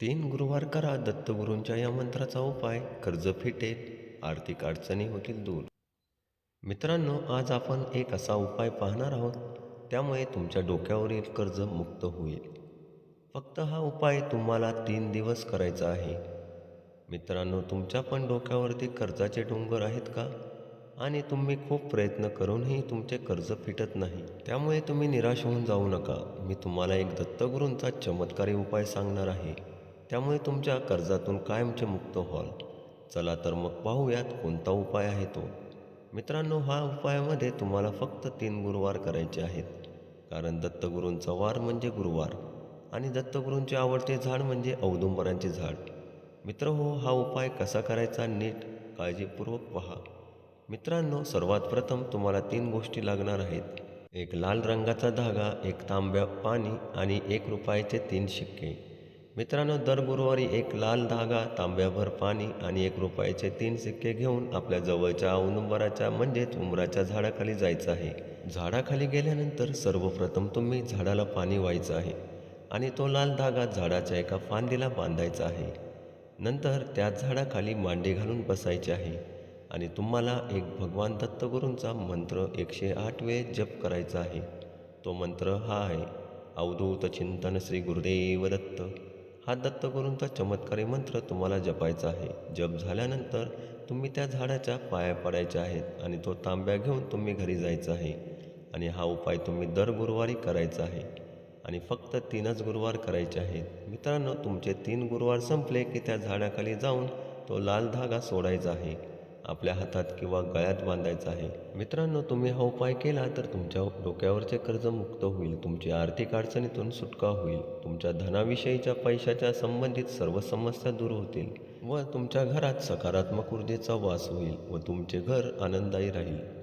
तीन गुरुवार करा दत्तगुरूंच्या या मंत्राचा उपाय. कर्ज फिटेल आर्थिक अडचणी होतील दूर. मित्रांनो आज आपण एक असा उपाय पाहणार आहोत. त्यामुळे तुमच्या डोक्यावरील कर्ज मुक्त होईल. फक्त हा उपाय तुम्हाला तीन दिवस करायचा आहे. मित्रांनो तुमच्या पण डोक्यावरती कर्जाचे डोंगर आहेत का? आणि तुम्ही खूप प्रयत्न करूनही तुमचे कर्ज फिटत नाही. त्यामुळे तुम्ही निराश होऊन जाऊ नका. मी तुम्हाला एक दत्तगुरूंचा चमत्कारी उपाय सांगणार आहे. त्यामुळे तुमच्या कर्जातून कायमचे मुक्त व्हाल. चला तर मग पाहूयात कोणता उपाय आहे तो. मित्रांनो हा उपायामध्ये तुम्हाला फक्त तीन गुरुवार करायचे आहेत. कारण दत्तगुरूंचा वार म्हणजे गुरुवार आणि दत्तगुरूंचे आवडते झाड म्हणजे औदुंबरांचे झाड. मित्र हो हा उपाय कसा करायचा नीट काळजीपूर्वक पहा. मित्रांनो सर्वात प्रथम तुम्हाला तीन गोष्टी लागणार आहेत. एक लाल रंगाचा धागा एक तांब्या पाणी आणि एक रुपयाचे तीन शिक्के. मित्रांनो दर गुरुवारी एक लाल धागा तांब्याभर पाणी आणि एक रुपयाचे तीन सिक्के घेऊन आपल्या जवळच्या औदुंबराच्या म्हणजेच उमराच्या झाडाखाली जायचं आहे. झाडाखाली गेल्यानंतर सर्वप्रथम तुम्ही झाडाला पाणी व्हायचं आहे आणि तो लाल धागा झाडाच्या एका फांदीला बांधायचा आहे. नंतर त्याच झाडाखाली मांडी घालून बसायचे आहे आणि तुम्हाला एक भगवान दत्तगुरूंचा मंत्र एकशे आठ वेळ जप करायचा आहे. तो मंत्र हा आहे अवधूत चिंतन श्री गुरुदेव दत्त. हा दत्तगुरूंचा चमत्कारी मंत्र तुम्हाला जपायचा आहे. जप झाल्यानंतर तुम्ही त्या झाडाच्या पाया पडायच्या आहेत आणि तो तांब्या घेऊन तुम्ही घरी जायचं आहे. आणि हा उपाय तुम्ही दर गुरुवारी करायचा आहे. आणि फक्त तीनच गुरुवार करायचे आहेत. मित्रांनो तुमचे तीन गुरुवार संपले की त्या झाडाखाली जाऊन तो लाल धागा सोडायचा आहे. आपल्या हातात किंवा गळ्यात बांधायचा आहे. मित्रांनो तुम्ही हा उपाय केला तर तुमच्या डोक्यावरचे कर्ज मुक्त होईल तुमची आर्थिक अडचणीतून सुटका होईल तुमच्या धनाविषयीच्या पैशाच्या संबंधित सर्व समस्या दूर होतील व तुमच्या घरात सकारात्मक ऊर्जेचा वास होईल व तुमचे घर आनंददायी राहील.